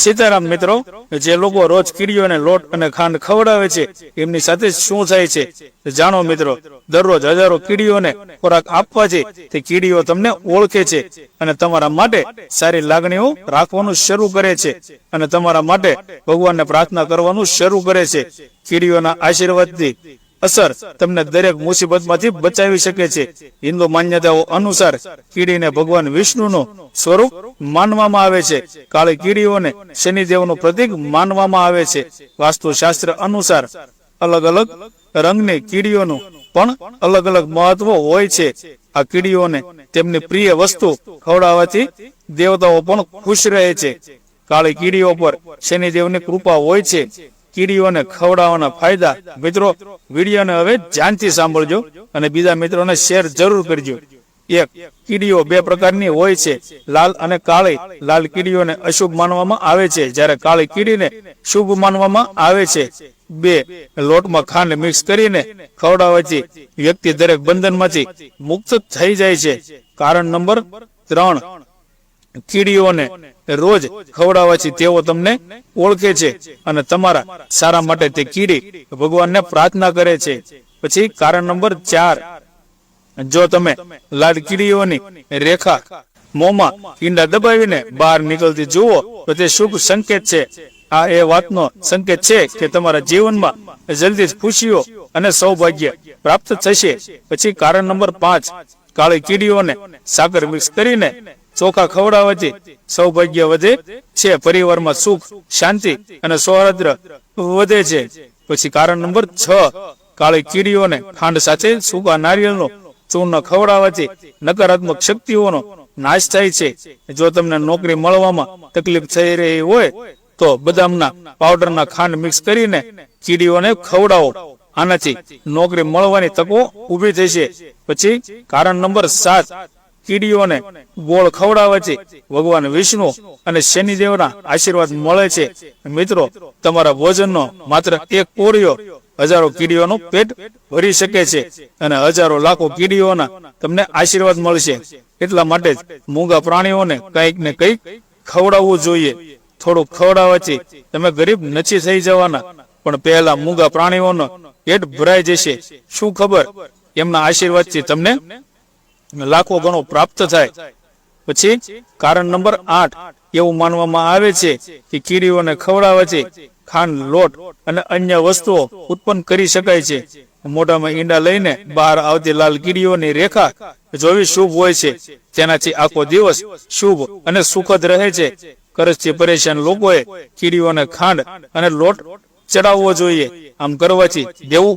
સીતારામ મિત્રો, જે લોકો રોજ કીડીઓને લોટ અને ખાંડ ખવડાવે છે, એમની સાથે શું થાય છે, જાણો મિત્રો, દરરોજ હજારો કીડીઓને ખોરાક આપવા છે, તે કીડીઓ તમને ઓળખે છે અને તમારા માટે સારી લાગણીઓ રાખવાનું શરૂ કરે છે અને તમારા માટે ભગવાનને પ્રાર્થના કરવાનું શરૂ કરે છે. કીડીઓના આશીર્વાદથી અસર તમને દરેક મુસીબતમાંથી બચાવી શકે છે. હિન્દુ માન્યતાઓ અનુસાર કીડીને ભગવાન વિષ્ણુનું સ્વરૂપ માનવામાં આવે છે. કાળી કીડીઓને શનિદેવનું પ્રતીક માનવામાં આવે છે. વાસ્તુશાસ્ત્ર અનુસાર અલગ અલગ રંગની કીડીઓનું પણ અલગ અલગ મહત્વ હોય છે. આ કીડીઓને તેમની પ્રિય વસ્તુ ખવડાવવાથી દેવતાઓ પણ ખુશ રહે છે. કાળી કીડીઓ પર શનિદેવની કૃપા હોય છે. કીડીઓને ખવડાવવાના ફાયદા મિત્રો વિડીયોને હવે ધ્યાનથી સાંભળજો અને બીજા મિત્રોને શેર જરૂર કરજો. એક, કીડીઓ બે પ્રકારની હોય છે. લાલ અને કાળી. લાલ કીડીઓને અશુભ માનવામાં આવે છે. જ્યારે કાળી કીડીને શુભ માનવામાં આવે છે. બે, લોટમાં ખાંડ મિક્સ કરીને ખવડાવવાથી વ્યક્તિ દરેક બંધનમાંથી મુક્ત થઈ જાય છે. કારણ નંબર ત્રણ કીડીઓને રોજ ખવડાવવાથી તેઓ તમને ઓળખે છે અને તમારા સારા માટે તે કીડી ભગવાનને પ્રાર્થના કરે છે. પછી કારણ નંબર ચાર. જો તમે લાલ કીડીઓની રેખા મોમાં ઈંડા દબાવીને બહાર નીકળતી જુઓ, તો તે શુભ સંકેત છે. આ એ વાતનો સંકેત છે કે તમારા જીવનમાં જલ્દી ખુશીઓ અને સૌભાગ્ય પ્રાપ્ત થશે. પછી કારણ નંબર પાંચ. કાળી કીડીઓને સાકર મિક્સ કરીને ચોખા ખવડાવવાથી સૌભાગ્ય વધે છે, પરિવારમાં સુખ, શાંતિ અને સૌહાર્દ્ર વધે છે. પછી કારણ નંબર છ, કાળી કીડીઓને ખાંડ સાથે સૂકા નારિયેળનો ચૂર્ણ ખવડાવવાથી નકારાત્મક શક્તિઓનો નાશ થાય છે. જો તમને નોકરી મળવામાં તકલીફ થઈ રહી હોય, તો બદામના પાવડરના ખાંડ મિક્સ કરીને કીડીઓને ખવડાવો. આનાથી નોકરી મળવાની તકો ઊભી થશે. પછી કારણ નંબર સાત કીડીઓને ગોળ ખવડાવવાથી ભગવાન વિષ્ણુ અને શનિદેવના આશીર્વાદ મળે છે. મિત્રો, તમારા ભોજનનો માત્ર એક કોરિયો હજારો કીડીઓનું પેટ ભરી શકે છે અને હજારો લાખો કીડીઓના તમને આશીર્વાદ મળશે. એટલા માટે જ મૂંગા પ્રાણીઓને કંઈક ને કંઈક ખવડાવવું જોઈએ. થોડું ખવડાવવાથી તમે ગરીબ નથી થઈ જવાના, પણ પહેલા મૂંગા પ્રાણીઓનો પેટ ભરાઈ જશે. શું ખબર? એમના આશીર્વાદથી તમને લાખો ગણો પ્રાપ્ત થાય. પછી કારણ નંબર આઠ એવું માનવામાં આવે છે કે કીડીઓને ખવડાવવાથી ખાંડ, લોટ અને અન્ય વસ્તુઓ ઉત્પન્ન કરી શકાય છે. મોઢામાં ઈંડા લઈને બહાર આવતી લાલ કીડીઓની રેખા જોવી શુભ હોય છે. તેનાથી આખો દિવસ શુભ અને સુખદ રહે છે. કરજથી પરેશાન લોકોએ કીડીઓને ખાંડ અને લોટ ચડાવવો જોઈએ. આમ કરવાથી દેવું